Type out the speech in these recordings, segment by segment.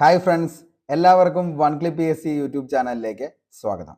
Hi friends എല്ലാവർക്കും one clip P S C YouTube ചാനലിലേക്ക് സ്വാഗതം.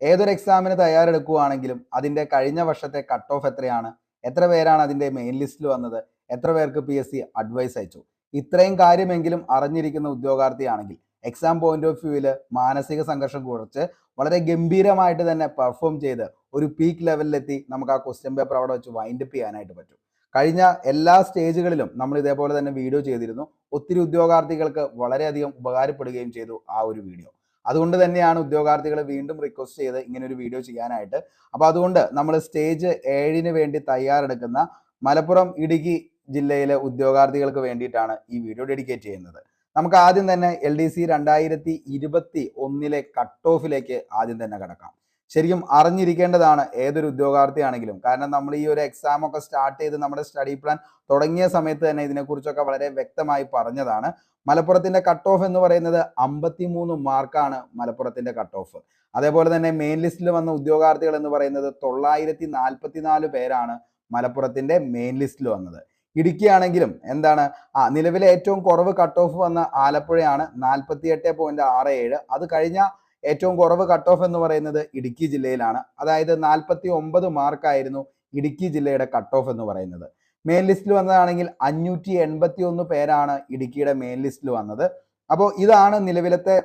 ഏതൊരു എക്സാമിന് തയ്യാറെടുക്കുകയാണെങ്കിലും അതിന്റെ കഴിഞ്ഞ വർഷത്തെ കട്ട് ഓഫ് എത്രയാണ് എത്ര പേരാണ് അതിന്റെ മെയിൻ ലിസ്റ്റിൽ വന്നത് എത്ര പേർക്ക് പി എസ് സി അഡ്വൈസ് അയച്ചു? ഇത്രയും കാര്യമെങ്കിലും അറിഞ്ഞിരിക്കുന്ന ഉദ്യോഗാർത്ഥിയാണെങ്കിൽ എക്സാം പോയിന്റ് ഓഫ് വ്യൂവിൽ മാനസിക സംഘർഷം കുറച്ച് വളരെ ഗംഭീരമായിട്ട് തന്നെ പെർഫോം ചെയ്ത് ഒരു പീക്ക് ലെവലിലെത്തി നമുക്ക് ആ ക്വസ്റ്റ്യൻ പേപ്പർ അവിടെ വെച്ച് വൈൻഡപ്പ് ചെയ്യാനായിട്ട് പറ്റും. കഴിഞ്ഞ എല്ലാ സ്റ്റേജുകളിലും നമ്മൾ ഇതേപോലെ തന്നെ വീഡിയോ ചെയ്തിരുന്നു. ഒത്തിരി ഉദ്യോഗാർത്ഥികൾക്ക് വളരെയധികം ഉപകാരപ്പെടുകയും ചെയ്തു ആ ഒരു വീഡിയോ. അതുകൊണ്ട് തന്നെയാണ് ഉദ്യോഗാർത്ഥികളെ വീണ്ടും റിക്വസ്റ്റ് ചെയ്ത് ഇങ്ങനെ ഒരു വീഡിയോ ചെയ്യാനായിട്ട്. അപ്പോൾ അതുകൊണ്ട് നമ്മൾ സ്റ്റേജ് ഏഴിന് വേണ്ടി തയ്യാറെടുക്കുന്ന മലപ്പുറം ഇടുക്കി ജില്ലയിലെ ഉദ്യോഗാർത്ഥികൾക്ക് വേണ്ടിയിട്ടാണ് ഈ വീഡിയോ ഡെഡിക്കേറ്റ് ചെയ്യുന്നത്. നമുക്ക് ആദ്യം തന്നെ എൽ ഡി സി രണ്ടായിരത്തി ഇരുപത്തി ഒന്നിലെ കട്ട് ഓഫിലേക്ക് ആദ്യം തന്നെ കിടക്കാം. ശരിക്കും അറിഞ്ഞിരിക്കേണ്ടതാണ് ഏതൊരു ഉദ്യോഗാർത്ഥിയാണെങ്കിലും. കാരണം നമ്മൾ ഈ ഒരു എക്സാം ഒക്കെ സ്റ്റാർട്ട് ചെയ്ത് നമ്മുടെ സ്റ്റഡി പ്ലാൻ തുടങ്ങിയ സമയത്ത് തന്നെ ഇതിനെക്കുറിച്ചൊക്കെ വളരെ വ്യക്തമായി പറഞ്ഞതാണ്. മലപ്പുറത്തിന്റെ കട്ട് ഓഫ് എന്ന് പറയുന്നത് അമ്പത്തിമൂന്ന് മാർക്കാണ് മലപ്പുറത്തിന്റെ കട്ട് ഓഫ് അതേപോലെ തന്നെ മെയിൻ ലിസ്റ്റിൽ വന്ന ഉദ്യോഗാർത്ഥികൾ എന്ന് പറയുന്നത് തൊള്ളായിരത്തി നാൽപ്പത്തിനാല് പേരാണ് മലപ്പുറത്തിന്റെ മെയിൻ ലിസ്റ്റിൽ വന്നത്. ഇടുക്കിയാണെങ്കിലും എന്താണ്? ആ നിലവിലെ ഏറ്റവും കുറവ് കട്ട് ഓഫ് വന്ന ആലപ്പുഴയാണ് നാൽപ്പത്തി എട്ട് പോയിന്റ് ആറ് ഏഴ്. അത് കഴിഞ്ഞ ഏറ്റവും കുറവ് കട്ട് ഓഫ് എന്ന് പറയുന്നത് ഇടുക്കി ജില്ലയിലാണ്. അതായത് നാൽപ്പത്തി ഒമ്പത് മാർക്കായിരുന്നു ഇടുക്കി ജില്ലയുടെ കട്ട് ഓഫ് എന്ന് പറയുന്നത്. മെയിൻ ലിസ്റ്റിൽ വന്നതാണെങ്കിൽ അഞ്ഞൂറ്റി എൺപത്തി ഒന്ന് പേരാണ് ഇടുക്കിയുടെ മെയിൻ ലിസ്റ്റിൽ വന്നത്. അപ്പോൾ ഇതാണ് നിലവിലത്തെ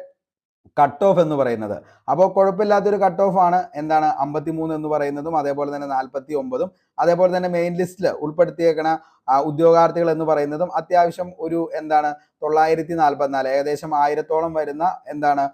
കട്ട് ഓഫ് എന്ന് പറയുന്നത്. അപ്പോൾ കുഴപ്പമില്ലാത്തൊരു കട്ട് ഓഫ് ആണ്. എന്താണ്? അമ്പത്തിമൂന്ന് എന്ന് പറയുന്നതും അതേപോലെ തന്നെ നാൽപ്പത്തി ഒമ്പതും അതേപോലെ തന്നെ മെയിൻ ലിസ്റ്റിൽ ഉൾപ്പെടുത്തിയേക്കണ ഉദ്യോഗാർത്ഥികൾ എന്ന് പറയുന്നതും അത്യാവശ്യം ഒരു എന്താണ്? തൊള്ളായിരത്തി നാൽപ്പത്തിനാല് ഏകദേശം ആയിരത്തോളം വരുന്ന എന്താണ്?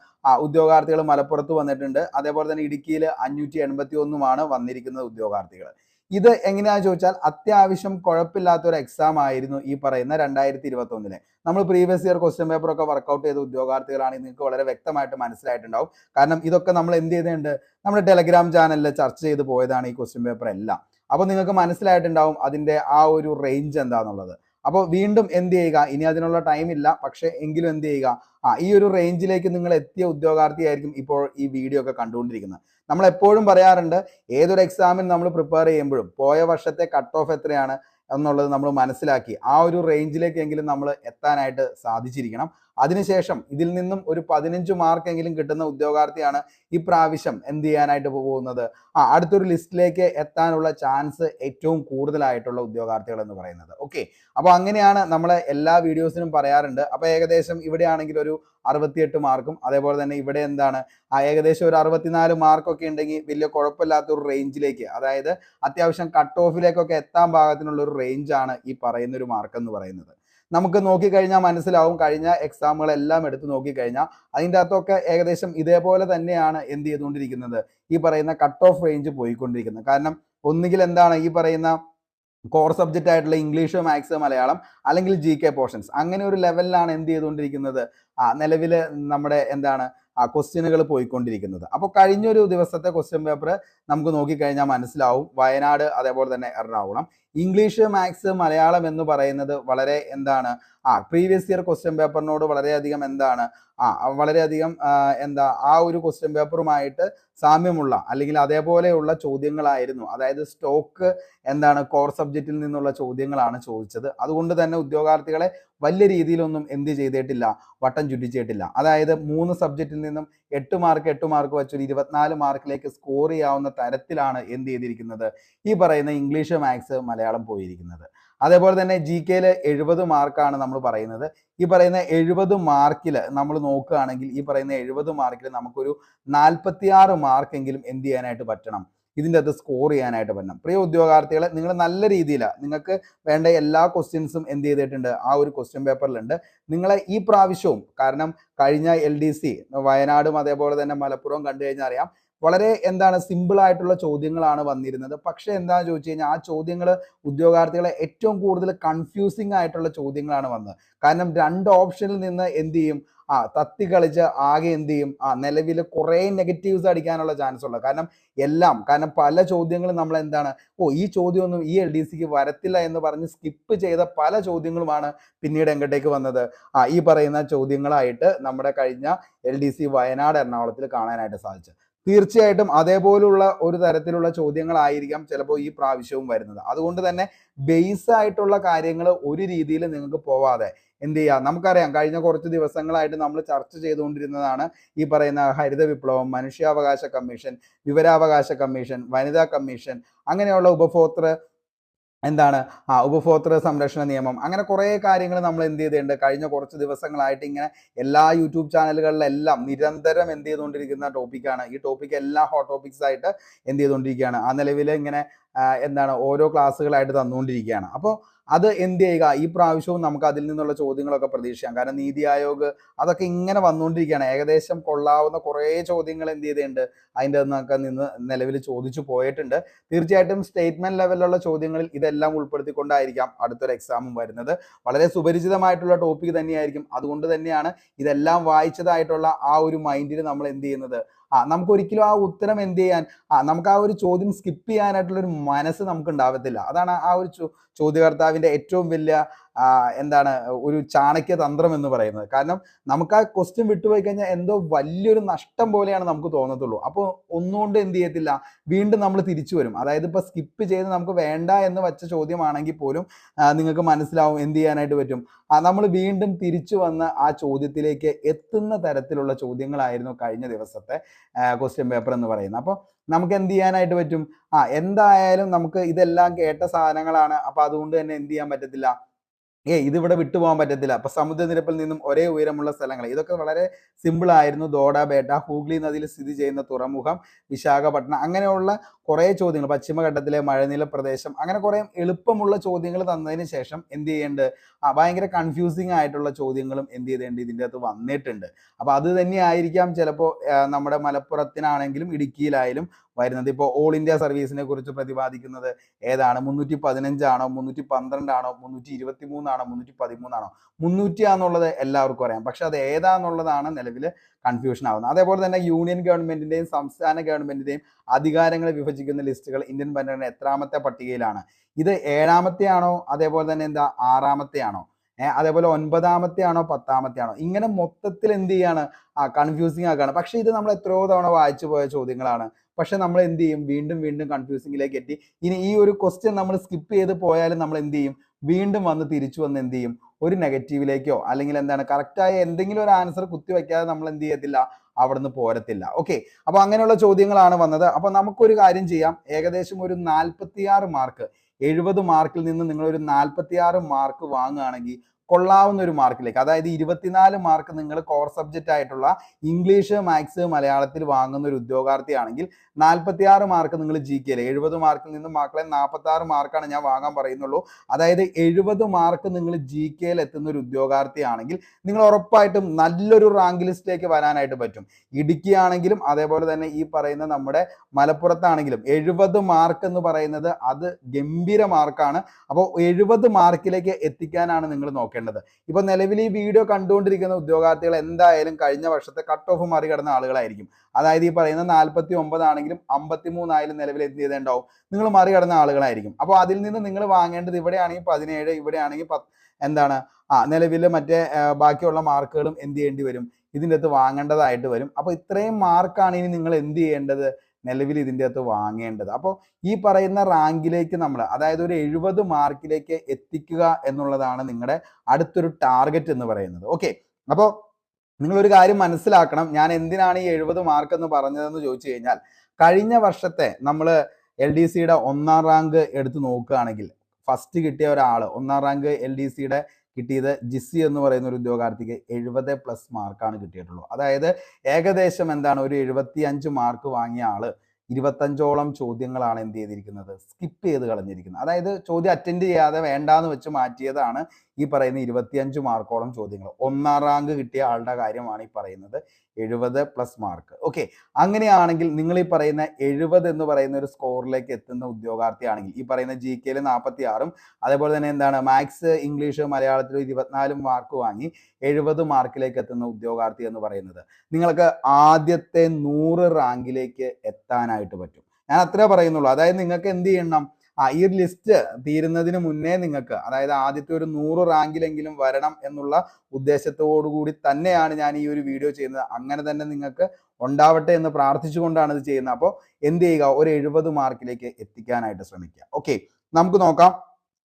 ഉദ്യോഗാർത്ഥികൾ മലപ്പുറത്ത് വന്നിട്ടുണ്ട്. അതേപോലെ തന്നെ ഇടുക്കിയിൽ അഞ്ഞൂറ്റി എൺപത്തി ഒന്നുമാണ് വന്നിരിക്കുന്നത് ഉദ്യോഗാർത്ഥികൾ. ഇത് എങ്ങനെയാണെന്ന് ചോദിച്ചാൽ അത്യാവശ്യം കുഴപ്പമില്ലാത്ത ഒരു എക്സാം ആയിരുന്നു ഈ പറയുന്ന രണ്ടായിരത്തി ഇരുപത്തി ഒന്നിലെ നമ്മൾ പ്രീവിയസ് ഇയർ ക്വസ്റ്റ്യൻ പേപ്പർ ഒക്കെ വർക്കൗട്ട് ചെയ്ത ഉദ്യോഗാർത്ഥികളാണെങ്കിൽ നിങ്ങൾക്ക് വളരെ വ്യക്തമായിട്ട് മനസ്സിലായിട്ടുണ്ടാവും. കാരണം ഇതൊക്കെ നമ്മൾ എന്ത് ചെയ്തിട്ടുണ്ട്? നമ്മുടെ ടെലഗ്രാം ചാനലിൽ ചർച്ച ചെയ്ത് പോയതാണ് ഈ ക്വസ്റ്റ്യൻ പേപ്പർ എല്ലാം. അപ്പോൾ നിങ്ങൾക്ക് മനസ്സിലായിട്ടുണ്ടാവും അതിന്റെ ആ ഒരു റേഞ്ച് എന്താണെന്നുള്ളത് അപ്പോൾ വീണ്ടും എന്ത് ചെയ്യുക? ഇനി അതിനുള്ള ടൈം ഇല്ല. പക്ഷേ എങ്കിലും എന്ത് ചെയ്യുക? ആ ഈ ഒരു റേഞ്ചിലേക്ക് നിങ്ങൾ എത്തിയ ഉദ്യോഗാർത്ഥിയായിരിക്കും ഇപ്പോൾ ഈ വീഡിയോ ഒക്കെ കണ്ടുകൊണ്ടിരിക്കുന്നത്. നമ്മൾ എപ്പോഴും പറയാറുണ്ട് ഏതൊരു എക്സാമിന് നമ്മൾ പ്രിപ്പയർ ചെയ്യുമ്പോഴും പോയ വർഷത്തെ കട്ട് ഓഫ് എത്രയാണ് എന്നുള്ളത് നമ്മൾ മനസ്സിലാക്കി ആ ഒരു റേഞ്ചിലേക്കെങ്കിലും നമ്മൾ എത്താനായിട്ട് സാധിച്ചിരിക്കണം. അതിനുശേഷം ഇതിൽ നിന്നും ഒരു പതിനഞ്ച് മാർക്കെങ്കിലും കിട്ടുന്ന ഉദ്യോഗാർത്ഥിയാണ് ഈ പ്രാവശ്യം എന്ത് ചെയ്യാനായിട്ട് പോകുന്നത്. ആ അടുത്തൊരു ലിസ്റ്റിലേക്ക് എത്താനുള്ള ചാൻസ് ഏറ്റവും കൂടുതലായിട്ടുള്ള ഉദ്യോഗാർത്ഥികൾ എന്ന് പറയുന്നത്. ഓക്കെ അപ്പോൾ അങ്ങനെയാണ് നമ്മളെ എല്ലാ വീഡിയോസിനും പറയാറുണ്ട്. അപ്പോൾ ഏകദേശം ഇവിടെയാണെങ്കിൽ ഒരു അറുപത്തിയെട്ട് മാർക്കും അതേപോലെ തന്നെ ഇവിടെ എന്താണ് ആ ഏകദേശം ഒരു അറുപത്തിനാല് മാർക്കൊക്കെ ഉണ്ടെങ്കിൽ വലിയ കുഴപ്പമില്ലാത്ത ഒരു റേഞ്ചിലേക്ക് അതായത് അത്യാവശ്യം കട്ട് ഓഫിലേക്കൊക്കെ എത്താൻ പാകത്തിനുള്ള ഒരു റേഞ്ചാണ് ഈ പറയുന്ന ഒരു മാർക്ക് എന്ന് പറയുന്നത്. നമുക്ക് നോക്കിക്കഴിഞ്ഞാൽ മനസ്സിലാവും. കഴിഞ്ഞ എക്സാമുകളെല്ലാം എടുത്ത് നോക്കിക്കഴിഞ്ഞാൽ അതിന്റെ അകത്തൊക്കെ ഏകദേശം ഇതേപോലെ തന്നെയാണ് എന്ത് ചെയ്തുകൊണ്ടിരിക്കുന്നത്. ഈ പറയുന്ന കട്ട് ഓഫ് റേഞ്ച് പോയിക്കൊണ്ടിരിക്കുന്നത്. കാരണം ഒന്നുകിൽ എന്താണ് ഈ പറയുന്ന കോർ സബ്ജക്റ്റ് ആയിട്ടുള്ള ഇംഗ്ലീഷ് മാത്സ് മലയാളം അല്ലെങ്കിൽ ജി കെ പോർഷൻസ് അങ്ങനെ ഒരു ലെവലിലാണ് എന്ത് ചെയ്തുകൊണ്ടിരിക്കുന്നത്. ആ നിലവിൽ നമ്മുടെ എന്താണ് ആ ക്വസ്റ്റ്യനുകൾ പോയിക്കൊണ്ടിരിക്കുന്നത്. അപ്പോൾ കഴിഞ്ഞൊരു ദിവസത്തെ ക്വസ്റ്റ്യൻ പേപ്പർ നമുക്ക് നോക്കിക്കഴിഞ്ഞാൽ മനസ്സിലാവും. വയനാട് അതേപോലെ തന്നെ എറണാകുളം. ഇംഗ്ലീഷ് മാത്സ് മലയാളം എന്ന് പറയുന്നത് വളരെ എന്താണ്? ആ പ്രീവിയസ് ഇയർ ക്വസ്റ്റ്യൻ പേപ്പറിനോട് വളരെയധികം എന്താണ്? ആ വളരെയധികം എന്താ ആ ഒരു ക്വസ്റ്റ്യൻ പേപ്പറുമായിട്ട് സാമ്യമുള്ള അല്ലെങ്കിൽ അതേപോലെയുള്ള ചോദ്യങ്ങളായിരുന്നു. അതായത് സ്റ്റോക്ക് എന്താണ് കോർ സബ്ജക്റ്റിൽ നിന്നുള്ള ചോദ്യങ്ങളാണ് ചോദിച്ചത്. അതുകൊണ്ട് തന്നെ ഉദ്യോഗാർത്ഥികളെ വലിയ രീതിയിലൊന്നും എന്ത് ചെയ്തിട്ടില്ല വട്ടം ചുറ്റിച്ചിട്ടില്ല. അതായത് മൂന്ന് സബ്ജക്റ്റിൽ നിന്നും എട്ട് മാർക്ക് എട്ട് മാർക്ക് വെച്ചൊരു ഇരുപത്തിനാല് മാർക്കിലേക്ക് സ്കോർ ചെയ്യാവുന്ന തരത്തിലാണ് എന്ത് ചെയ്തിരിക്കുന്നത്? ഈ പറയുന്ന ഇംഗ്ലീഷ് മാത്സ് മലയാളം പോയിരിക്കുന്നത്. അതേപോലെ തന്നെ ജി കെയിൽ എഴുപത് മാർക്കാണ് നമ്മൾ പറയുന്നത്. ഈ പറയുന്ന എഴുപത് മാർക്കിൽ നമ്മൾ നോക്കുകയാണെങ്കിൽ ഈ പറയുന്ന എഴുപത് മാർക്കിൽ നമുക്കൊരു നാൽപ്പത്തിയാറ് മാർക്കെങ്കിലും എന്ത് ചെയ്യാനായിട്ട് പറ്റണം. ഇതിന്റെ അത് സ്കോർ ചെയ്യാനായിട്ട് പറ്റണം. പ്രിയ ഉദ്യോഗാർത്ഥികളെ നിങ്ങൾ നല്ല രീതിയിൽ നിങ്ങൾക്ക് വേണ്ട എല്ലാ ക്വസ്റ്റ്യൻസും എന്ത് ചെയ്തിട്ടുണ്ട്? ആ ഒരു ക്വസ്റ്റ്യൻ പേപ്പറിലുണ്ട് നിങ്ങളെ ഈ പ്രാവശ്യവും കാരണം കഴിഞ്ഞ എൽ ഡി സി വയനാടും അതേപോലെ തന്നെ മലപ്പുറവും കണ്ടു കഴിഞ്ഞാൽ അറിയാം വളരെ എന്താണ് സിമ്പിൾ ആയിട്ടുള്ള ചോദ്യങ്ങളാണ് വന്നിരുന്നത്. പക്ഷെ എന്താണെന്ന് ചോദിച്ചു കഴിഞ്ഞാൽ ആ ചോദ്യങ്ങൾ ഉദ്യോഗാർത്ഥികളെ ഏറ്റവും കൂടുതൽ കൺഫ്യൂസിങ് ആയിട്ടുള്ള ചോദ്യങ്ങളാണ് വന്നത്. കാരണം രണ്ട് ഓപ്ഷനിൽ നിന്ന് എന്ത് ചെയ്യും? ആ തത്തി കളിച്ച് ആകെ എന്ത് ചെയ്യും? ആ നിലവിൽ കുറേ നെഗറ്റീവ്സ് അടിക്കാനുള്ള ചാൻസ് ഉള്ളത് കാരണം എല്ലാം കാരണം പല ചോദ്യങ്ങളും നമ്മൾ എന്താണ്? ഓ ഈ ചോദ്യമൊന്നും ഈ എൽ ഡി സിക്ക് വരത്തില്ല എന്ന് പറഞ്ഞ് സ്കിപ്പ് ചെയ്ത പല ചോദ്യങ്ങളുമാണ് പിന്നീട് എങ്ങോട്ടേക്ക് വന്നത്. ആ ഈ പറയുന്ന ചോദ്യങ്ങളായിട്ട് നമ്മുടെ കഴിഞ്ഞ എൽ ഡി സി വയനാട് എറണാകുളത്തിൽ കാണാനായിട്ട് സാധിച്ചു തീർച്ചയായിട്ടും അതേപോലുള്ള ഒരു തരത്തിലുള്ള ചോദ്യങ്ങളായിരിക്കാം ചിലപ്പോൾ ഈ പ്രാവശ്യവും വരുന്നത്. അതുകൊണ്ട് തന്നെ ബേസ് ആയിട്ടുള്ള കാര്യങ്ങൾ ഒരു രീതിയിൽ നിങ്ങൾക്ക് പോവാതെ എന്ത് ചെയ്യുക നമുക്കറിയാം കഴിഞ്ഞ കുറച്ച് ദിവസങ്ങളായിട്ട് നമ്മൾ ചർച്ച ചെയ്തുകൊണ്ടിരുന്നതാണ് ഈ പറയുന്ന ഹരിത വിപ്ലവം മനുഷ്യാവകാശ കമ്മീഷൻ വിവരാവകാശ കമ്മീഷൻ വനിതാ കമ്മീഷൻ അങ്ങനെയുള്ള ഉപഭോക്തൃ എന്താണ്? ആ ഉപഭോക്തൃ സംരക്ഷണ നിയമം. അങ്ങനെ കുറേ കാര്യങ്ങൾ നമ്മൾ എന്ത് ചെയ്തിട്ടുണ്ട്? കഴിഞ്ഞ കുറച്ച് ദിവസങ്ങളായിട്ട് ഇങ്ങനെ എല്ലാ യൂട്യൂബ് ചാനലുകളിലെല്ലാം നിരന്തരം എന്ത് ചെയ്തുകൊണ്ടിരിക്കുന്ന ടോപ്പിക്കാണ് ഈ ടോപ്പിക് എല്ലാ ഹോട്ട് ടോപ്പിക്സ് ആയിട്ട് എന്ത് ചെയ്തുകൊണ്ടിരിക്കുകയാണ്. ആ നിലവിൽ ഇങ്ങനെ എന്താണ് ഓരോ ക്ലാസ്സുകളായിട്ട് തന്നുകൊണ്ടിരിക്കുകയാണ്. അപ്പോൾ അത് എന്ത് ചെയ്യുക? ഈ പ്രാവശ്യവും നമുക്ക് അതിൽ നിന്നുള്ള ചോദ്യങ്ങളൊക്കെ പ്രതീക്ഷിക്കാം. കാരണം നീതി ആയോഗ് അതൊക്കെ ഇങ്ങനെ വന്നുകൊണ്ടിരിക്കുകയാണ്. ഏകദേശം കൊള്ളാവുന്ന കുറേ ചോദ്യങ്ങൾ എന്ത് ചെയ്തിട്ടുണ്ട്? അതിന്റെ നിന്നൊക്കെ നിന്ന് നിലവിൽ ചോദിച്ചു പോയിട്ടുണ്ട്. തീർച്ചയായിട്ടും സ്റ്റേറ്റ്മെന്റ് ലെവലിലുള്ള ചോദ്യങ്ങളിൽ ഇതെല്ലാം ഉൾപ്പെടുത്തിക്കൊണ്ടായിരിക്കാം അടുത്തൊരു എക്സാമും വരുന്നത്. വളരെ സുപരിചിതമായിട്ടുള്ള ടോപ്പിക് തന്നെയായിരിക്കും. അതുകൊണ്ട് തന്നെയാണ് ഇതെല്ലാം വായിച്ചതായിട്ടുള്ള ആ ഒരു മൈൻഡിൽ നമ്മൾ എന്ത് ചെയ്യുന്നത്? ആ നമുക്ക് ഒരിക്കലും ആ ഉത്തരം എന്ത് ചെയ്യാൻ ആ നമുക്ക് ആ ഒരു ചോദ്യം സ്കിപ്പ് ചെയ്യാനായിട്ടുള്ള ഒരു മനസ്സ് നമുക്ക് ഉണ്ടാവത്തില്ല അതാണ് ആ ഒരു ചോദ്യകർത്താവിന്റെ ഏറ്റവും വലിയ എന്താണ് ഒരു ചാണക്യ തന്ത്രം എന്ന് പറയുന്നത്. കാരണം നമുക്ക് ആ ക്വസ്റ്റ്യൻ വിട്ടുപോയി കഴിഞ്ഞാൽ എന്തോ വലിയൊരു നഷ്ടം പോലെയാണ് നമുക്ക് തോന്നത്തുള്ളൂ. അപ്പോൾ ഒന്നുകൊണ്ട് എന്ത് ചെയ്യത്തില്ല വീണ്ടും നമ്മൾ തിരിച്ചു വരും. അതായത് ഇപ്പോൾ സ്കിപ്പ് ചെയ്ത് നമുക്ക് വേണ്ട എന്ന് വെച്ച ചോദ്യമാണെങ്കിൽ പോലും നിങ്ങൾക്ക് മനസ്സിലാവും എന്ത് ചെയ്യാനായിട്ട് പറ്റും. നമ്മൾ വീണ്ടും തിരിച്ചു വന്ന് ആ ചോദ്യത്തിലേക്ക് എത്തുന്ന തരത്തിലുള്ള ചോദ്യങ്ങളായിരുന്നു കഴിഞ്ഞ ദിവസത്തെ ക്വസ്റ്റ്യൻ പേപ്പർ എന്ന് പറയുന്നത്. അപ്പോൾ നമുക്ക് എന്ത് ചെയ്യാനായിട്ട് പറ്റും? ആ എന്തായാലും നമുക്ക് ഇതെല്ലാം കേട്ട സാധനങ്ങളാണ്. അപ്പോൾ അതുകൊണ്ട് തന്നെ എന്ത് ചെയ്യാൻ പറ്റത്തില്ല? ഏ ഇതിവിടെ വിട്ടുപോകാൻ പറ്റത്തില്ല. അപ്പൊ സമുദ്രനിരപ്പിൽ നിന്നും ഒരേ ഉയരമുള്ള സ്ഥലങ്ങൾ. ഇതൊക്കെ വളരെ സിമ്പിൾ ആയിരുന്നു. ദോഡാബേട്ട ഹൂഗ്ലി നദിയിൽ സ്ഥിതി ചെയ്യുന്ന തുറമുഖം വിശാഖപട്ടണം അങ്ങനെയുള്ള കുറേ ചോദ്യങ്ങൾ. പശ്ചിമഘട്ടത്തിലെ മഴനില പ്രദേശം അങ്ങനെ കുറേ എളുപ്പമുള്ള ചോദ്യങ്ങൾ തന്നതിന് ശേഷം എന്ത് ചെയ്യേണ്ടത്? ഭയങ്കര കൺഫ്യൂസിങ് ആയിട്ടുള്ള ചോദ്യങ്ങളും എന്ത് ചെയ്തേണ്ട ഇതിന്റെ അകത്ത് വന്നിട്ടുണ്ട്. അപ്പൊ അത് തന്നെ ആയിരിക്കാം ചിലപ്പോൾ നമ്മുടെ മലപ്പുറത്തിനാണെങ്കിലും ഇടുക്കിയിലായാലും വരുന്നത്. ഇപ്പോൾ ഓൾ ഇന്ത്യ സർവീസിനെ കുറിച്ച് പ്രതിപാദിക്കുന്നത് ഏതാണ്? മുന്നൂറ്റി പതിനഞ്ചാണോ മുന്നൂറ്റി പന്ത്രണ്ടാണോ മുന്നൂറ്റി ഇരുപത്തി മൂന്നാണോ മുന്നൂറ്റി പതിമൂന്നാണോ മുന്നൂറ്റി ആണെന്നുള്ളത് എല്ലാവർക്കും അറിയാം. പക്ഷെ അത് ഏതാന്നുള്ളതാണ് നിലവിൽ കൺഫ്യൂഷൻ ആവുന്നത്. അതേപോലെ തന്നെ യൂണിയൻ ഗവൺമെന്റിന്റെയും സംസ്ഥാന ഗവൺമെന്റിന്റെയും അധികാരങ്ങൾ വിഭജിക്കുന്ന ലിസ്റ്റുകൾ ഇന്ത്യൻ ഭരണഘടന എത്രാമത്തെ പട്ടികയിലാണ്. ഇത് ഏഴാമത്തെ ആണോ? അതേപോലെ തന്നെ എന്താ? ആറാമത്തെ ആണോ? അതേപോലെ ഒൻപതാമത്തെ ആണോ? പത്താമത്തെ ആണോ? ഇങ്ങനെ മൊത്തത്തിൽ എന്ത് ചെയ്യാണ്? ആ കൺഫ്യൂസിങ് ആക്കുകയാണ്. പക്ഷെ ഇത് നമ്മൾ എത്രയോ തവണ വായിച്ചു പോയ ചോദ്യങ്ങളാണ്. പക്ഷെ നമ്മൾ എന്ത് ചെയ്യും? വീണ്ടും വീണ്ടും കൺഫ്യൂസിങ്ങിലേക്ക് എത്തി. ഇനി ഈ ഒരു ക്വസ്റ്റ്യൻ നമ്മൾ സ്കിപ്പ് ചെയ്ത് പോയാലും നമ്മൾ എന്ത് ചെയ്യും? വീണ്ടും വന്ന് തിരിച്ചു വന്ന് എന്ത് ചെയ്യും? ഒരു നെഗറ്റീവിലേക്കോ അല്ലെങ്കിൽ എന്താണ് കറക്റ്റായ എന്തെങ്കിലും ഒരു ആൻസർ കുത്തിവെക്കാതെ നമ്മൾ എന്ത് ചെയ്യത്തില്ല? അവിടുന്ന് പോരത്തില്ല. ഓക്കെ അപ്പൊ അങ്ങനെയുള്ള ചോദ്യങ്ങളാണ് വന്നത്. അപ്പൊ നമുക്കൊരു കാര്യം ചെയ്യാം. ഏകദേശം ഒരു നാൽപ്പത്തിയാറ് മാർക്ക് എഴുപത് മാർക്കിൽ നിന്ന് നിങ്ങൾ ഒരു നാൽപ്പത്തിയാറ് മാർക്ക് വാങ്ങുകയാണെങ്കിൽ കൊള്ളാവുന്ന ഒരു മാർക്കിലേക്ക് അതായത് ഇരുപത്തിനാല് മാർക്ക് നിങ്ങൾ കോർ സബ്ജക്റ്റ് ആയിട്ടുള്ള ഇംഗ്ലീഷ് മാത്സ് മലയാളത്തിൽ വാങ്ങുന്ന ഒരു ഉദ്യോഗാർത്ഥിയാണെങ്കിൽ നാൽപ്പത്തി ആറ് മാർക്ക് നിങ്ങൾ ജി കെയിൽ എഴുപത് മാർക്കിൽ നിന്നും മക്കളെ നാൽപ്പത്തി ആറ് മാർക്കാണ് ഞാൻ വാങ്ങാൻ പറയുന്നുള്ളൂ. അതായത് എഴുപത് മാർക്ക് നിങ്ങൾ ജി കെയിൽ എത്തുന്ന ഒരു ഉദ്യോഗാർത്ഥിയാണെങ്കിൽ നിങ്ങൾ ഉറപ്പായിട്ടും നല്ലൊരു റാങ്ക് ലിസ്റ്റിലേക്ക് വരാനായിട്ട് പറ്റും. ഇടുക്കിയാണെങ്കിലും അതേപോലെ തന്നെ ഈ പറയുന്ന നമ്മുടെ മലപ്പുറത്താണെങ്കിലും എഴുപത് മാർക്ക് എന്ന് പറയുന്നത് അത് ഗംഭീര മാർക്കാണ്. അപ്പോൾ എഴുപത് മാർക്കിലേക്ക് എത്തിക്കാനാണ് നിങ്ങൾ നോക്കേണ്ടത്. ഇപ്പൊ നിലവിൽ ഈ വീഡിയോ കണ്ടുകൊണ്ടിരിക്കുന്ന ഉദ്യോഗാർത്ഥികൾ എന്തായാലും കഴിഞ്ഞ വർഷത്തെ കട്ട് ഓഫ് മറികടന്ന ആളുകളായിരിക്കും. അതായത് ഈ പറയുന്ന നാൽപ്പത്തി ഒമ്പതാണെങ്കിലും അമ്പത്തി മൂന്നായാലും നിലവിൽ എന്ത് ചെയ്തേണ്ടാവും നിങ്ങൾ മറികടന്ന ആളുകളായിരിക്കും. അപ്പോൾ അതിൽ നിന്ന് നിങ്ങൾ വാങ്ങേണ്ടത് ഇവിടെയാണെങ്കിൽ പതിനേഴ് ഇവിടെയാണെങ്കിൽ പത്ത് എന്താണ്? ആ നിലവിൽ മറ്റേ ബാക്കിയുള്ള മാർക്കുകളും എന്ത് ചെയ്യേണ്ടി വരും? ഇതിന്റെ അകത്ത് വാങ്ങേണ്ടതായിട്ട് വരും. അപ്പോൾ ഇത്രയും മാർക്കാണ് ഇനി നിങ്ങൾ എന്ത് ചെയ്യേണ്ടത്? നിലവിൽ ഇതിന്റെ അകത്ത് വാങ്ങേണ്ടത്. അപ്പോൾ ഈ പറയുന്ന റാങ്കിലേക്ക് നമ്മൾ അതായത് ഒരു എഴുപത് മാർക്കിലേക്ക് എത്തിക്കുക എന്നുള്ളതാണ് നിങ്ങളുടെ അടുത്തൊരു ടാർഗറ്റ് എന്ന് പറയുന്നത്. ഓക്കെ. അപ്പോൾ നിങ്ങളൊരു കാര്യം മനസ്സിലാക്കണം. ഞാൻ എന്തിനാണ് ഈ എഴുപത് മാർക്ക് എന്ന് പറഞ്ഞതെന്ന് ചോദിച്ചു കഴിഞ്ഞാൽ കഴിഞ്ഞ വർഷത്തെ നമ്മൾ എൽ ഡി സിയുടെ ഒന്നാം റാങ്ക് എടുത്ത് നോക്കുകയാണെങ്കിൽ ഫസ്റ്റ് കിട്ടിയ ഒരാൾ ഒന്നാം റാങ്ക് എൽ ഡി സിയുടെ കിട്ടിയത് ജിസ്സി എന്ന് പറയുന്ന ഒരു ഉദ്യോഗാർത്ഥിക്ക് എഴുപത് പ്ലസ് മാർക്കാണ് കിട്ടിയിട്ടുള്ളൂ. അതായത് ഏകദേശം എന്താണ്? ഒരു എഴുപത്തി അഞ്ച് മാർക്ക് വാങ്ങിയ ആൾ ഇരുപത്തഞ്ചോളം ചോദ്യങ്ങളാണ് എന്ത് ചെയ്തിരിക്കുന്നത്? സ്കിപ്പ് ചെയ്ത് കളഞ്ഞിരിക്കുന്നത്. അതായത് ചോദ്യം അറ്റൻഡ് ചെയ്യാതെ വേണ്ടാന്ന് വെച്ച് മാറ്റിയതാണ് ഈ പറയുന്ന ഇരുപത്തിയഞ്ച് മാർക്കോളം ചോദ്യങ്ങൾ. ഒന്നാം റാങ്ക് കിട്ടിയ ആളുടെ കാര്യമാണ് ഈ പറയുന്നത്. എഴുപത് പ്ലസ് മാർക്ക് ഓക്കെ അങ്ങനെയാണെങ്കിൽ നിങ്ങൾ ഈ പറയുന്ന എഴുപത് എന്ന് പറയുന്ന ഒരു സ്കോറിലേക്ക് എത്തുന്ന ഉദ്യോഗാർത്ഥിയാണെങ്കിൽ ഈ പറയുന്ന ജി കെയിൽ നാൽപ്പത്തി ആറും അതേപോലെ തന്നെ എന്താണ് മാത്സ് ഇംഗ്ലീഷ് മലയാളത്തിൽ ഇരുപത്തിനാലും മാർക്ക് വാങ്ങി എഴുപത് മാർക്കിലേക്ക് എത്തുന്ന ഉദ്യോഗാർത്ഥി എന്ന് പറയുന്നത്. നിങ്ങൾക്ക് ആദ്യത്തെ നൂറ് റാങ്കിലേക്ക് എത്താനായിട്ട് പറ്റും. ഞാൻ അത്രേ പറയുന്നുള്ളൂ. അതായത് നിങ്ങൾക്ക് എന്ത് ചെയ്യണം? ആ ഈ ലിസ്റ്റ് തീരുന്നതിന് മുന്നേ നിങ്ങൾക്ക് അതായത് ആദ്യത്തെ ഒരു നൂറ് റാങ്കിലെങ്കിലും വരണം എന്നുള്ള ഉദ്ദേശത്തോടു കൂടി തന്നെയാണ് ഞാൻ ഈ ഒരു വീഡിയോ ചെയ്യുന്നത്. അങ്ങനെ തന്നെ നിങ്ങൾക്ക് ഉണ്ടാവട്ടെ എന്ന് പ്രാർത്ഥിച്ചുകൊണ്ടാണ് ഇത് ചെയ്യുന്നത്. അപ്പോൾ എന്ത് ചെയ്യുക? ഒരു എഴുപത് മാർക്കിലേക്ക് എത്തിക്കാനായിട്ട് ശ്രമിക്കുക. ഓക്കെ നമുക്ക് നോക്കാം.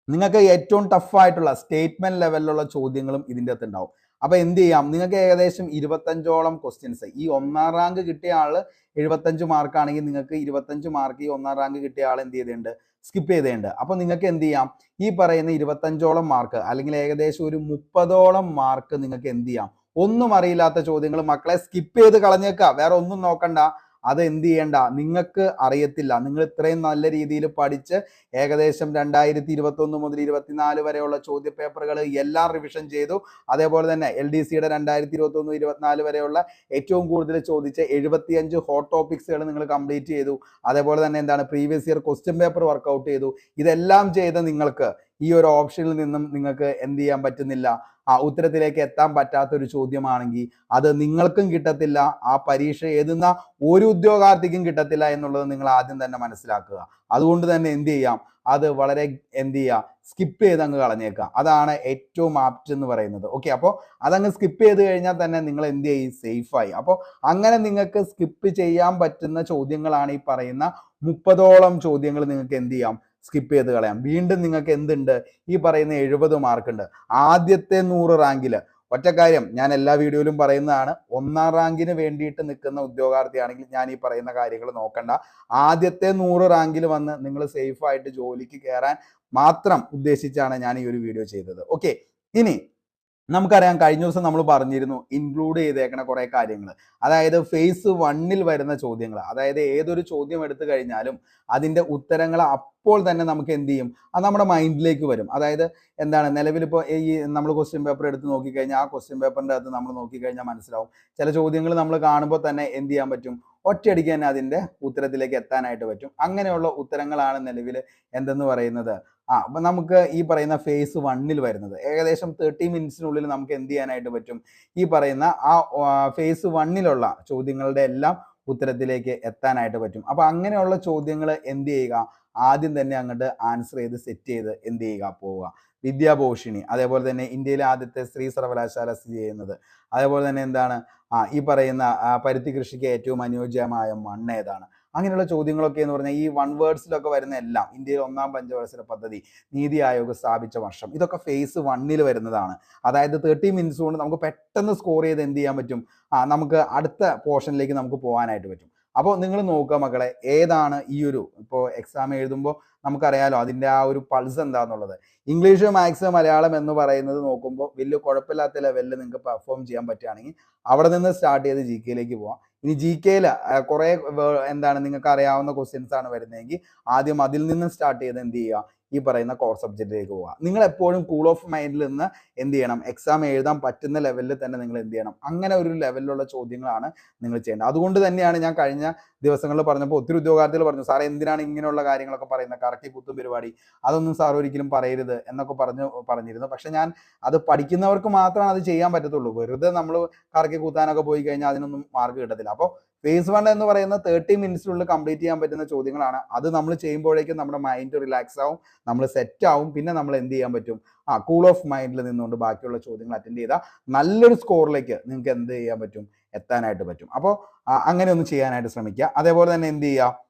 നിങ്ങൾക്ക് ഏറ്റവും ടഫായിട്ടുള്ള സ്റ്റേറ്റ്മെന്റ് ലെവലിലുള്ള ചോദ്യങ്ങളും ഇതിന്റെ അകത്ത് ഉണ്ടാവും. അപ്പൊ എന്ത് ചെയ്യാം? നിങ്ങൾക്ക് ഏകദേശം ഇരുപത്തഞ്ചോളം ക്വസ്റ്റ്യൻസ് ഈ ഒന്നാം റാങ്ക് കിട്ടിയ ആൾ എഴുപത്തഞ്ച് മാർക്കാണെങ്കിൽ നിങ്ങൾക്ക് ഇരുപത്തഞ്ച് മാർക്ക് ഈ ഒന്നാം റാങ്ക് കിട്ടിയ ആൾ എന്ത് ചെയ്തിട്ടുണ്ട്? സ്കിപ്പ് ചെയ്തേണ്ട് അപ്പൊ നിങ്ങൾക്ക് എന്ത് ചെയ്യാം? ഈ പറയുന്ന ഇരുപത്തഞ്ചോളം മാർക്ക് അല്ലെങ്കിൽ ഏകദേശം ഒരു മുപ്പതോളം മാർക്ക് നിങ്ങൾക്ക് എന്ത് ചെയ്യാം? ഒന്നും അറിയില്ലാത്ത ചോദ്യങ്ങൾ മക്കളെ സ്കിപ്പ് ചെയ്ത് കളഞ്ഞേക്കുക. വേറെ ഒന്നും നോക്കണ്ട. അത് എന്ത് ചെയ്യണ്ട? നിങ്ങൾക്ക് അറിയത്തില്ല. നിങ്ങൾ ഇത്രയും നല്ല രീതിയിൽ പഠിച്ച് ഏകദേശം രണ്ടായിരത്തി ഇരുപത്തി ഒന്ന് മുതൽ ഇരുപത്തിനാല് വരെയുള്ള ചോദ്യ പേപ്പറുകൾ എല്ലാം റിവിഷൻ ചെയ്തു. അതേപോലെ തന്നെ എൽ ഡി സിയുടെ രണ്ടായിരത്തി ഇരുപത്തി ഒന്ന് ഇരുപത്തിനാല് വരെയുള്ള ഏറ്റവും കൂടുതൽ ചോദിച്ച എഴുപത്തിയഞ്ച് ഹോട്ട് ടോപ്പിക്സുകൾ നിങ്ങൾ കംപ്ലീറ്റ് ചെയ്തു. അതേപോലെ തന്നെ എന്താണ്? Previous year question paper work out ചെയ്തു. ഇതെല്ലാം ചെയ്ത് നിങ്ങൾക്ക് ഈ ഒരു ഓപ്ഷനിൽ നിന്നും നിങ്ങൾക്ക് എന്ത് ചെയ്യാൻ പറ്റുന്നില്ല? ആ ഉത്തരത്തിലേക്ക് എത്താൻ പറ്റാത്ത ഒരു ചോദ്യമാണെങ്കിൽ അത് നിങ്ങൾക്കും കിട്ടത്തില്ല ആ പരീക്ഷ എഴുതുന്ന ഒരു ഉദ്യോഗാർത്ഥിക്കും കിട്ടത്തില്ല എന്നുള്ളത് നിങ്ങൾ ആദ്യം തന്നെ മനസ്സിലാക്കുക. അതുകൊണ്ട് തന്നെ എന്ത് ചെയ്യാം? അത് വളരെ എന്ത് ചെയ്യുക സ്കിപ്പ് ചെയ്ത് അങ്ങ് കളഞ്ഞേക്കുക. അതാണ് ഏറ്റവും ആപ്റ്റ് എന്ന് പറയുന്നത്. ഓക്കെ അപ്പോൾ അതങ്ങ് സ്കിപ്പ് ചെയ്ത് കഴിഞ്ഞാൽ തന്നെ നിങ്ങൾ എന്ത് ചെയ്യും? സേഫായി അപ്പോൾ അങ്ങനെ നിങ്ങൾക്ക് സ്കിപ്പ് ചെയ്യാൻ പറ്റുന്ന ചോദ്യങ്ങളാണ് ഈ പറയുന്ന മുപ്പതോളം ചോദ്യങ്ങൾ നിങ്ങൾക്ക് എന്ത് ചെയ്യാം? സ്കിപ്പ് ചെയ്ത് കളയാം. വീണ്ടും നിങ്ങൾക്ക് എന്തുണ്ട്? ഈ പറയുന്ന എഴുപത് മാർക്ക് ഉണ്ട്. ആദ്യത്തെ നൂറ് റാങ്കിൽ ഒറ്റ കാര്യം ഞാൻ എല്ലാ വീഡിയോയിലും പറയുന്നതാണ് ഒന്നാം റാങ്കിന് വേണ്ടിയിട്ട് നിൽക്കുന്ന ഉദ്യോഗാർത്ഥിയാണെങ്കിൽ ഞാൻ ഈ പറയുന്ന കാര്യങ്ങൾ നോക്കണ്ട. ആദ്യത്തെ നൂറ് റാങ്കിൽ വന്ന് നിങ്ങൾ സേഫായിട്ട് ജോലിക്ക് കയറാൻ മാത്രം ഉദ്ദേശിച്ചാണ് ഞാൻ ഈ ഒരു വീഡിയോ ചെയ്തത്. ഓക്കെ ഇനി നമുക്കറിയാം കഴിഞ്ഞ ദിവസം നമ്മൾ പറഞ്ഞിരുന്നു ഇൻക്ലൂഡ് ചെയ്തേക്കണ കുറേ കാര്യങ്ങൾ. അതായത് ഫേസ് വണ്ണിൽ വരുന്ന ചോദ്യങ്ങൾ. അതായത് ഏതൊരു ചോദ്യം എടുത്തു കഴിഞ്ഞാലും അതിന്റെ ഉത്തരങ്ങൾ അപ്പോൾ തന്നെ നമുക്ക് എന്ത് ചെയ്യും? അത് നമ്മുടെ മൈൻഡിലേക്ക് വരും. അതായത് എന്താണ്? നിലവിലിപ്പോൾ ഈ നമ്മൾ ക്വസ്റ്റ്യൻ പേപ്പർ എടുത്ത് നോക്കിക്കഴിഞ്ഞാൽ ആ ക്വസ്റ്റ്യൻ പേപ്പറിന്റെ അകത്ത് നമ്മൾ നോക്കിക്കഴിഞ്ഞാൽ മനസ്സിലാവും. ചില ചോദ്യങ്ങൾ നമ്മൾ കാണുമ്പോൾ തന്നെ എന്ത് ചെയ്യാൻ പറ്റും? ഒറ്റയടിക്ക് തന്നെ അതിന്റെ ഉത്തരത്തിലേക്ക് എത്താനായിട്ട് പറ്റും. അങ്ങനെയുള്ള ഉത്തരങ്ങളാണ് നിലവിൽ എന്തെന്ന് പറയുന്നത്? ആ അപ്പൊ നമുക്ക് ഈ പറയുന്ന ഫേസ് വണ്ണിൽ വരുന്നത്. ഏകദേശം തേർട്ടി മിനിറ്റ്സിനുള്ളിൽ നമുക്ക് എന്ത് ചെയ്യാനായിട്ട് പറ്റും? ഈ പറയുന്ന ആ ഫേസ് വണ്ണിലുള്ള ചോദ്യങ്ങളുടെ എല്ലാം ഉത്തരത്തിലേക്ക് എത്താനായിട്ട് പറ്റും. അപ്പൊ അങ്ങനെയുള്ള ചോദ്യങ്ങൾ എന്ത് ചെയ്യുക? ആദ്യം തന്നെ അങ്ങോട്ട് ആൻസർ ചെയ്ത് സെറ്റ് ചെയ്ത് എന്ത് ചെയ്യുക? പോവുക. വിദ്യാഭൂഷിണി അതേപോലെ തന്നെ ഇന്ത്യയിലെ ആദ്യത്തെ സ്ത്രീ സർവകലാശാല സ്ഥിതി ചെയ്യുന്നത്. അതേപോലെ തന്നെ എന്താണ്? ആ ഈ പറയുന്ന പരുത്തി കൃഷിക്ക് ഏറ്റവും അനുയോജ്യമായ മണ്ണ് ഏതാണ്? അങ്ങനെയുള്ള ചോദ്യങ്ങളൊക്കെ എന്ന് പറഞ്ഞാൽ ഈ വൺ വേർഡ്സിലൊക്കെ വരുന്ന എല്ലാം ഇന്ത്യയിൽ ഒന്നാം പഞ്ചവത്സര പദ്ധതി നീതി ആയോഗ് സ്ഥാപിച്ച വർഷം ഇതൊക്കെ ഫേസ് വണ്ണിൽ വരുന്നതാണ്. അതായത് തേർട്ടി മിനിറ്റ്സ് കൊണ്ട് നമുക്ക് പെട്ടെന്ന് സ്കോർ ചെയ്ത് എന്ത് ചെയ്യാൻ പറ്റും? നമുക്ക് അടുത്ത പോർഷനിലേക്ക് നമുക്ക് പോകാനായിട്ട് പറ്റും. അപ്പോൾ നിങ്ങൾ നോക്കുക മക്കളെ ഏതാണ് ഈ ഒരു ഇപ്പോൾ എക്സാം എഴുതുമ്പോൾ നമുക്കറിയാലോ അതിന്റെ ആ ഒരു പൾസ് എന്താണെന്നുള്ളത് ഇംഗ്ലീഷ് മാത്സ് മലയാളം എന്ന് പറയുന്നത് നോക്കുമ്പോൾ വലിയ കുഴപ്പമില്ലാത്ത ലെവലിൽ നിങ്ങൾക്ക് പെർഫോം ചെയ്യാൻ പറ്റുകയാണെങ്കിൽ അവിടെ നിന്ന് സ്റ്റാർട്ട് ചെയ്ത് ജി കെയിലേക്ക് പോവാം. ഇനി ജി കെയിൽ കുറെ എന്താണ് നിങ്ങൾക്ക് അറിയാവുന്ന ക്വസ്റ്റ്യൻസ് ആണ് വരുന്നതെങ്കിൽ ആദ്യം അതിൽ നിന്ന് സ്റ്റാർട്ട് ചെയ്ത് എന്ത് ചെയ്യുക? ഈ പറയുന്ന കോർ സബ്ജക്റ്റിലേക്ക് പോവുക നിങ്ങൾ എപ്പോഴും കൂൾ ഓഫ് മൈൻഡിൽ നിന്ന് എന്ത് ചെയ്യണം? എക്സാം എഴുതാൻ പറ്റുന്ന ലെവലിൽ തന്നെ നിങ്ങൾ എന്ത് ചെയ്യണം? അങ്ങനെ ഒരു ലെവലിലുള്ള ചോദ്യങ്ങളാണ് നിങ്ങൾ ചെയ്യേണ്ടത്. അതുകൊണ്ട് തന്നെയാണ് ഞാൻ കഴിഞ്ഞ ദിവസങ്ങളിൽ പറഞ്ഞപ്പോൾ ഒത്തിരി ഉദ്യോഗാർത്ഥികൾ പറഞ്ഞു സാർ എന്തിനാണ് ഇങ്ങനെയുള്ള കാര്യങ്ങളൊക്കെ പറയുന്നത്? കറക്റ്റ് കുത്തും പരിപാടി. അതൊന്നും സാർ ഒരിക്കലും പറയരുത് എന്നൊക്കെ പറഞ്ഞു പറഞ്ഞിരുന്നു. പക്ഷെ ഞാൻ അത് പഠിക്കുന്നവർക്ക് മാത്രമാണ് അത് ചെയ്യാൻ പറ്റത്തുള്ളൂ. വെറുതെ നമ്മൾ കറക്കി കൂത്താനൊക്കെ പോയി കഴിഞ്ഞാൽ അതിനൊന്നും മാർക്ക് കിട്ടത്തില്ല. അപ്പോൾ ഫേസ് വൺ എന്ന് പറയുന്ന തേർട്ടി മിനിറ്റ്സിനുള്ളിൽ കംപ്ലീറ്റ് ചെയ്യാൻ പറ്റുന്ന ചോദ്യങ്ങളാണ്. അത് നമ്മൾ ചെയ്യുമ്പോഴേക്കും നമ്മുടെ മൈൻഡ് റിലാക്സ് ആവും നമ്മൾ സെറ്റ് ആവും പിന്നെ നമ്മൾ എന്ത് ചെയ്യാൻ പറ്റും? ആ കൂൾ ഓഫ് മൈൻഡിൽ നിന്നുകൊണ്ട് ബാക്കിയുള്ള ചോദ്യങ്ങൾ അറ്റൻഡ് ചെയ്താൽ നല്ലൊരു സ്കോറിലേക്ക് നിങ്ങൾക്ക് എന്ത് ചെയ്യാൻ പറ്റും? എത്താനായിട്ട് പറ്റും. അപ്പോൾ അങ്ങനെ ഒന്ന് ചെയ്യാനായിട്ട് ശ്രമിക്കുക. അതേപോലെ തന്നെ എന്ത് ചെയ്യുക?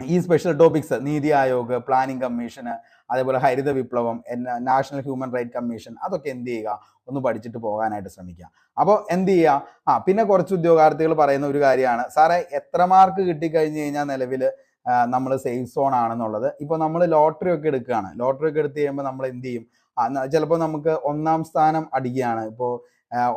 ഈ special topics NITI Aayog planning commission അതേപോലെ ഹരിത വിപ്ലവം നാഷണൽ ഹ്യൂമൻ റൈറ്റ് കമ്മീഷൻ അതൊക്കെ എന്ത് ചെയ്യുക? ഒന്ന് പഠിച്ചിട്ട് പോകാനായിട്ട് ശ്രമിക്കുക. അപ്പോൾ എന്ത് ചെയ്യുക? ആ പിന്നെ കുറച്ച് ഉദ്യോഗാർത്ഥികൾ പറയുന്ന ഒരു കാര്യമാണ്. സാറേ എത്ര മാർക്ക് കിട്ടിക്കഴിഞ്ഞ് കഴിഞ്ഞാൽ നിലവിൽ നമ്മൾ സേഫ് സോൺ ആണെന്നുള്ളത്? ഇപ്പോൾ നമ്മൾ ലോട്ടറി ഒക്കെ എടുക്കുകയാണ്. ലോട്ടറി ഒക്കെ എടുത്ത് കഴിയുമ്പോൾ നമ്മൾ എന്ത് ചെയ്യും? ചിലപ്പോൾ നമുക്ക് ഒന്നാം സ്ഥാനം അടിക്കുകയാണ്. ഇപ്പോൾ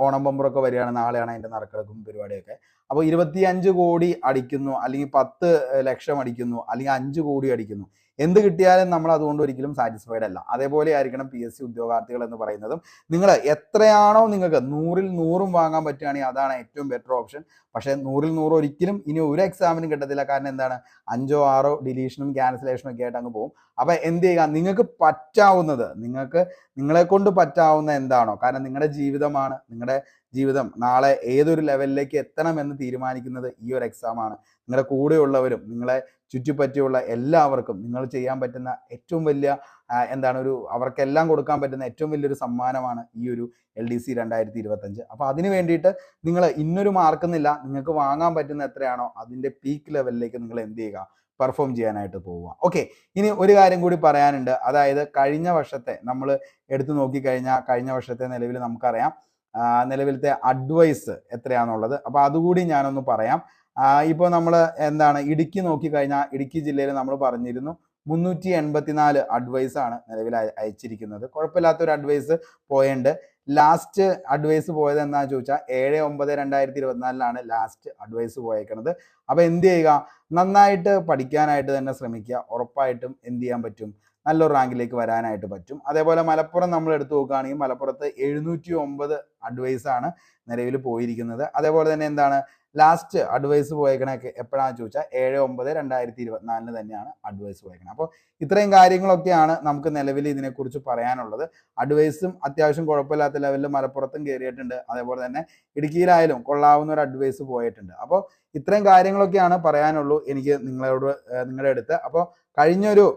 ഓണം ബമ്പറൊക്കെ വരികയാണ്. നാളെയാണ് അതിന്റെ നറുക്കെടുക്കും പരിപാടിയൊക്കെ. അപ്പോൾ ഇരുപത്തി അഞ്ച് കോടി അടിക്കുന്നു. അല്ലെങ്കിൽ പത്ത് ലക്ഷം അടിക്കുന്നു. അല്ലെങ്കിൽ അഞ്ച് കോടി അടിക്കുന്നു. എന്ത് കിട്ടിയാലും നമ്മൾ അതുകൊണ്ട് ഒരിക്കലും സാറ്റിസ്ഫൈഡ് അല്ല. അതേപോലെ ആയിരിക്കണം പി എസ് സി ഉദ്യോഗാർത്ഥികൾ എന്ന് പറയുന്നതും. നിങ്ങൾ എത്രയാണോ നിങ്ങൾക്ക് നൂറിൽ നൂറും വാങ്ങാൻ പറ്റുകയാണെങ്കിൽ അതാണ് ഏറ്റവും ബെറ്റർ ഓപ്ഷൻ പക്ഷേ നൂറിൽ നൂറ് ഒരിക്കലും ഇനി ഒരു എക്സാമിനും കിട്ടത്തില്ല. കാരണം എന്താണ്? അഞ്ചോ ആറോ ഡിലീഷനും ക്യാൻസലേഷനും ഒക്കെ ആയിട്ട് അങ്ങ് പോകും. അപ്പോൾ എന്ത് ചെയ്യുക? നിങ്ങൾക്ക് പറ്റാവുന്നത് നിങ്ങൾക്ക് നിങ്ങളെ കൊണ്ട് പറ്റാവുന്ന എന്താണോ? കാരണം നിങ്ങളുടെ ജീവിതമാണ് നിങ്ങളുടെ ജീവിതം നാളെ ഏതൊരു ലെവലിലേക്ക് എത്തണമെന്ന് തീരുമാനിക്കുന്നത് ഈ ഒരു എക്സാമാണ് നിങ്ങളുടെ കൂടെയുള്ളവരും നിങ്ങളെ ചുറ്റിപ്പറ്റിയുള്ള എല്ലാവർക്കും നിങ്ങൾ ചെയ്യാൻ പറ്റുന്ന ഏറ്റവും വലിയ എന്താണ് ഒരു അവർക്കെല്ലാം കൊടുക്കാൻ പറ്റുന്ന ഏറ്റവും വലിയൊരു സമ്മാനമാണ് ഈ ഒരു എൽ ഡി സി രണ്ടായിരത്തി ഇരുപത്തഞ്ച് അപ്പോൾ അതിന് വേണ്ടിയിട്ട് നിങ്ങൾ ഇന്നൊരു മാർക്കുന്നില്ല നിങ്ങൾക്ക് വാങ്ങാൻ പറ്റുന്ന എത്രയാണോ അതിന്റെ പീക്ക് ലെവലിലേക്ക് നിങ്ങൾ എന്ത് ചെയ്യുക? പെർഫോം ചെയ്യാനായിട്ട് പോവുക. ഓക്കെ ഇനി ഒരു കാര്യം കൂടി പറയാനുണ്ട്. അതായത് കഴിഞ്ഞ വർഷത്തെ നമ്മൾ എടുത്തു നോക്കിക്കഴിഞ്ഞാൽ കഴിഞ്ഞ വർഷത്തെ നിലവിൽ നമുക്കറിയാം നിലവിലത്തെ അഡ്വൈസ് എത്രയാണുള്ളത് അപ്പോൾ അതുകൂടി ഞാനൊന്ന് പറയാം. ഇപ്പോൾ നമ്മൾ എന്താണ് ഇടുക്കി നോക്കിക്കഴിഞ്ഞാൽ ഇടുക്കി ജില്ലയിൽ നമ്മൾ പറഞ്ഞിരുന്നു മുന്നൂറ്റി എൺപത്തിനാല് അഡ്വൈസ് ആണ് നിലവിൽ അയച്ചിരിക്കുന്നത്. കുഴപ്പമില്ലാത്തൊരു അഡ്വൈസ് പോയുണ്ട്. ലാസ്റ്റ് അഡ്വൈസ് പോയത് എന്താണെന്ന് ചോദിച്ചാൽ ഏഴ് ഒമ്പത് രണ്ടായിരത്തി ഇരുപത്തിനാലിലാണ് ലാസ്റ്റ് അഡ്വൈസ് പോയേക്കുന്നത് അപ്പോൾ എന്ത് ചെയ്യുക നന്നായിട്ട് പഠിക്കാനായിട്ട് തന്നെ ശ്രമിക്കുക. ഉറപ്പായിട്ടും എന്ത് ചെയ്യാൻ പറ്റും? നല്ലൊരു റാങ്കിലേക്ക് വരാനായിട്ട് പറ്റും. അതേപോലെ മലപ്പുറം നമ്മൾ എടുത്തു നോക്കുകയാണെങ്കിൽ മലപ്പുറത്ത് എഴുന്നൂറ്റി ഒമ്പത് അഡ്വൈസ് ആണ് നിലവിൽ പോയിരിക്കുന്നത്. അതേപോലെ തന്നെ എന്താണ്? ലാസ്റ്റ് അഡ്വൈസ് പോയേക്കണൊക്കെ എപ്പോഴാണെന്ന് ചോദിച്ചാൽ ഏഴ് ഒമ്പത് രണ്ടായിരത്തി ഇരുപത്തിനാലിന് തന്നെയാണ് അഡ്വൈസ് പോയേക്കണം അപ്പോൾ ഇത്രയും കാര്യങ്ങളൊക്കെയാണ് നമുക്ക് നിലവിൽ ഇതിനെക്കുറിച്ച് പറയാനുള്ളത്. അഡ്വൈസും അത്യാവശ്യം കുഴപ്പമില്ലാത്ത ലെവലിൽ മലപ്പുറത്തും കയറിയിട്ടുണ്ട്. അതേപോലെ തന്നെ ഇടുക്കിയിലായാലും കൊള്ളാവുന്ന ഒരു അഡ്വൈസ് പോയിട്ടുണ്ട്. അപ്പോൾ ഇത്രയും കാര്യങ്ങളൊക്കെയാണ് പറയാനുള്ളൂ എനിക്ക് നിങ്ങളോട് നിങ്ങളുടെ അടുത്ത്. അപ്പോൾ കഴിഞ്ഞൊരു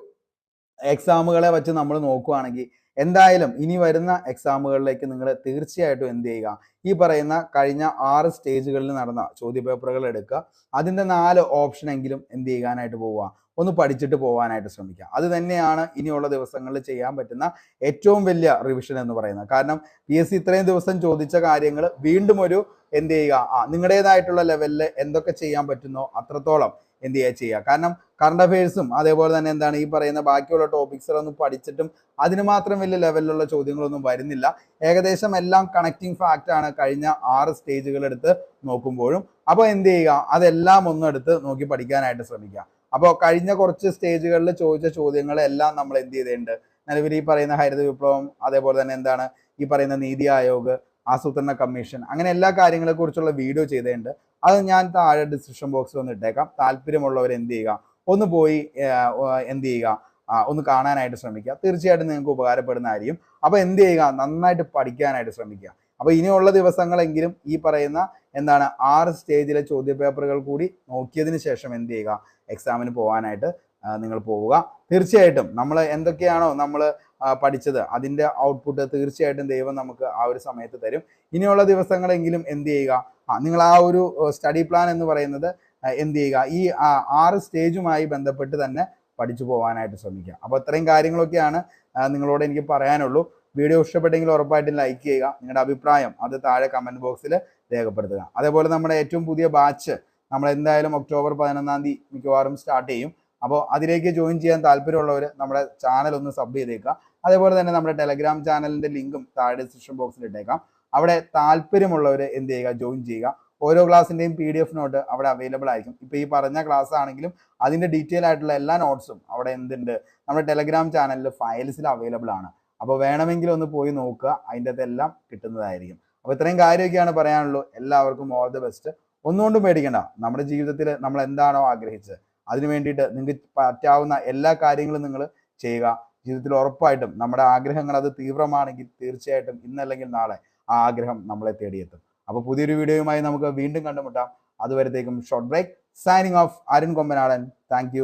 എക്സാമുകളെ വെച്ച് നമ്മൾ നോക്കുകയാണെങ്കിൽ എന്തായാലും ഇനി വരുന്ന എക്സാമുകളിലേക്ക് നിങ്ങൾ തീർച്ചയായിട്ടും എന്ത് ചെയ്യുക? ഈ പറയുന്ന കഴിഞ്ഞ ആറ് സ്റ്റേജുകളിൽ നടന്ന ചോദ്യപേപ്പറുകൾ എടുക്കുക. അതിന്റെ നാല് ഓപ്ഷനെങ്കിലും എന്ത് ചെയ്യാനായിട്ട് പോവുക. ഒന്ന് പഠിച്ചിട്ട് പോകാനായിട്ട് ശ്രമിക്കുക. അത് തന്നെയാണ് ഇനിയുള്ള ദിവസങ്ങളിൽ ചെയ്യാൻ പറ്റുന്ന ഏറ്റവും വലിയ റിവിഷൻ എന്ന് പറയുന്നത്. കാരണം പി എസ് സി ഇത്രയും ദിവസം ചോദിച്ച കാര്യങ്ങൾ വീണ്ടും ഒരു എന്ത് ചെയ്യുക? ആ നിങ്ങളുടേതായിട്ടുള്ള ലെവലിൽ എന്തൊക്കെ ചെയ്യാൻ പറ്റുന്നോ അത്രത്തോളം എന്ത് ചെയ്യുക ചെയ്യുക കാരണം കറണ്ട് അഫയേഴ്സും അതേപോലെ തന്നെ എന്താണ് ഈ പറയുന്ന ബാക്കിയുള്ള ടോപ്പിക്സുകളൊന്നും പഠിച്ചിട്ടും അതിന് മാത്രം വലിയ ലെവലിലുള്ള ചോദ്യങ്ങളൊന്നും വരുന്നില്ല. ഏകദേശം എല്ലാം കണക്റ്റിംഗ് ഫാക്റ്റ് ആണ് കഴിഞ്ഞ ആറ് സ്റ്റേജുകൾ എടുത്ത് നോക്കുമ്പോഴും. അപ്പോൾ എന്ത് ചെയ്യുക? അതെല്ലാം ഒന്നും എടുത്ത് നോക്കി പഠിക്കാനായിട്ട് ശ്രമിക്കുക. അപ്പോൾ കഴിഞ്ഞ കുറച്ച് സ്റ്റേജുകളിൽ ചോദിച്ച ചോദ്യങ്ങളെല്ലാം നമ്മൾ എന്ത് ചെയ്തിട്ടുണ്ട്? നിലവിൽ ഈ പറയുന്ന ഹരിത വിപ്ലവം അതേപോലെ തന്നെ എന്താണ് ഈ പറയുന്ന നീതി ആയോഗ് ആസൂത്രണ കമ്മീഷൻ അങ്ങനെ എല്ലാ കാര്യങ്ങളെക്കുറിച്ചുള്ള വീഡിയോ ചെയ്തിട്ടുണ്ട്. അത് ഞാൻ താഴെ ഡിസ്ക്രിപ്ഷൻ ബോക്സിൽ ഒന്ന് ഇട്ടേക്കാം. താല്പര്യമുള്ളവർ എന്ത് ചെയ്യുക? ഒന്ന് പോയി എന്ത് ചെയ്യുക? ഒന്ന് കാണാനായിട്ട് ശ്രമിക്കുക. തീർച്ചയായിട്ടും നിങ്ങൾക്ക് ഉപകാരപ്പെടുന്ന ഉപകാരപ്പെടുന്നതായിരിക്കും. അപ്പോൾ എന്ത് ചെയ്യുക? നന്നായിട്ട് പഠിക്കാനായിട്ട് ശ്രമിക്കുക. അപ്പോൾ ഇനിയുള്ള ദിവസങ്ങളെങ്കിലും ഈ പറയുന്ന എന്താണ് ആറ് സ്റ്റേജിലെ ചോദ്യപേപ്പറുകൾ കൂടി നോക്കിയതിന് ശേഷം എന്ത് ചെയ്യുക? എക്സാമിന് പോകാനായിട്ട് നിങ്ങൾ പോവുക. തീർച്ചയായിട്ടും നമ്മൾ എന്തൊക്കെയാണോ നമ്മൾ പഠിച്ചത്. അതിന്റെ ഔട്ട്പുട്ട് തീർച്ചയായിട്ടും ദൈവം നമുക്ക് ആ ഒരു സമയത്ത് തരും. ഇനിയുള്ള ദിവസങ്ങളെങ്കിലും എന്ത് ചെയ്യുക? നിങ്ങൾ ആ ഒരു സ്റ്റഡി പ്ലാൻ എന്ന് പറയുന്നത് എന്ത് ചെയ്യുക? ഈ ആറ് സ്റ്റേജുമായി ബന്ധപ്പെട്ട് തന്നെ പഠിച്ചു പോകാനായിട്ട് ശ്രമിക്കുക. അപ്പോൾ ഇത്രയും കാര്യങ്ങളൊക്കെയാണ് നിങ്ങളോട് എനിക്ക് പറയാനുള്ളൂ. വീഡിയോ ഇഷ്ടപ്പെട്ടെങ്കിൽ ഉറപ്പായിട്ടും ലൈക്ക് ചെയ്യുക. നിങ്ങളുടെ അഭിപ്രായം അത് താഴെ കമന്റ് ബോക്സിൽ രേഖപ്പെടുത്തുക. അതേപോലെ നമ്മുടെ ഏറ്റവും പുതിയ ബാച്ച് നമ്മൾ എന്തായാലും ഒക്ടോബർ പതിനൊന്നാം തീയതി മിക്കവാറും സ്റ്റാർട്ട് ചെയ്യും. അപ്പോൾ അതിലേക്ക് ജോയിൻ ചെയ്യാൻ താല്പര്യമുള്ളവർ നമ്മുടെ ചാനൽ ഒന്ന് സബ് ചെയ്തേക്കുക. അതേപോലെ തന്നെ നമ്മുടെ ടെലഗ്രാം ചാനലിന്റെ ലിങ്കും താഴെ ഡിസ്ക്രിപ്ഷൻ ബോക്സിൽ ഇട്ടേക്കാം. അവിടെ താല്പര്യമുള്ളവർ എന്ത് ചെയ്യുക? ജോയിൻ ചെയ്യുക. ഓരോ ക്ലാസ്സിന്റെയും പി ഡി എഫ് നോട്ട് അവിടെ അവൈലബിൾ ആയിരിക്കും. ഇപ്പോൾ ഈ പറഞ്ഞ ക്ലാസ് ആണെങ്കിലും അതിന്റെ ഡീറ്റെയിൽ ആയിട്ടുള്ള എല്ലാ നോട്ട്സും അവിടെ എന്തുണ്ട്? നമ്മുടെ ടെലഗ്രാം ചാനലിൽ ഫയൽസിൽ അവൈലബിൾ ആണ്. അപ്പോൾ വേണമെങ്കിൽ ഒന്ന് പോയി നോക്കുക. അതിന്റെ അകത്തെല്ലാം കിട്ടുന്നതായിരിക്കും. അപ്പോൾ ഇത്രയും കാര്യമൊക്കെയാണ് പറയാനുള്ളൂ. എല്ലാവർക്കും ഓൾ ദി ബെസ്റ്റ് ഒന്നുകൊണ്ടും പേടിക്കണ്ട. നമ്മുടെ ജീവിതത്തിൽ നമ്മൾ എന്താണോ ആഗ്രഹിച്ചത്. അതിനു വേണ്ടിയിട്ട് നിങ്ങൾക്ക് പറ്റാവുന്ന എല്ലാ കാര്യങ്ങളും നിങ്ങൾ ചെയ്യുക. ജീവിതത്തിൽ ഉറപ്പായിട്ടും നമ്മുടെ ആഗ്രഹങ്ങൾ അത് തീവ്രമാണെങ്കിൽ തീർച്ചയായിട്ടും ഇന്നല്ലെങ്കിൽ നാളെ ആ ആഗ്രഹം നമ്മളെ തേടിയെത്തും. അപ്പോൾ പുതിയൊരു വീഡിയോയുമായി നമുക്ക് വീണ്ടും കണ്ടുമുട്ടാം. അതുവരത്തേക്കും short break signing off Arun Kombanadan. Thank